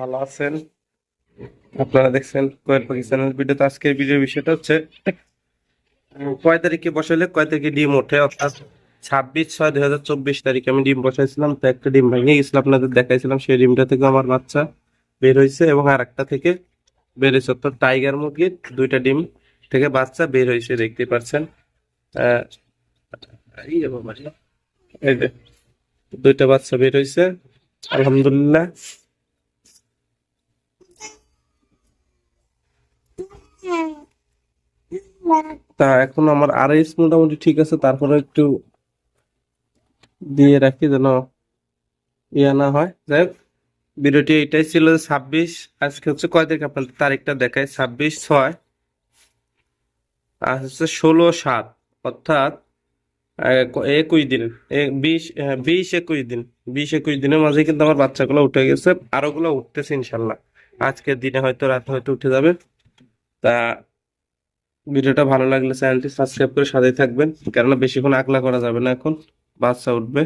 ভালো আছেন। আপনারা দেখছেন পাকিস্তানের আজকের বিষয়টা হচ্ছে কয় তারিখে বসাইলে, কয় তারিখে ডিম ওঠে? অর্থাৎ ছাব্বিশ ছয় হাজার চব্বিশ তারিখে আমি ডিম বসাইছিলাম, তো একটা ডিম আপনাদের দেখাইছিলাম, সেই ডিমটা থেকে আমার বাচ্চা বের হয়েছে এবং আর একটা থেকে বের হয়েছে। অর্থাৎ টাইগার মুরগির দুইটা ডিম থেকে বাচ্চা বের হয়েছে দেখতে পাচ্ছেন। দুইটা বাচ্চা বের হয়েছে। আলহামদুলিল্লাহ। তা এখন আমার আরএস মোটামুটি ঠিক আছে, তারপরে একটু দিয়ে রাখি যেন ইয়া না হয়। যাই হোক, ভিডিওটি এটাই ছিল ছাব্বিশ, আজকে হচ্ছে কয় তারিখ আপনাদের তারিখটা দেখায় ছাব্বিশ ছয়, আর হচ্ছে ষোলো সাত, অর্থাৎ একুশ দিন বিশ বিশ একুশ দিন, বিশ একুশ দিনের মাঝে কিন্তু আমার বাচ্চাগুলো উঠে গেছে, আরও গুলো উঠতেছে ইনশাল্লাহ। আজকের দিনে হয়তো রাত হয়তো উঠে যাবে। তা ভিডিওটা ভালো লাগলে চ্যানেলটি সাবস্ক্রাইব করে সাথে থাকবেন, কেননা বেশিক্ষণ আকলা করা যাবে না এখন, বাচ্চা উঠবে।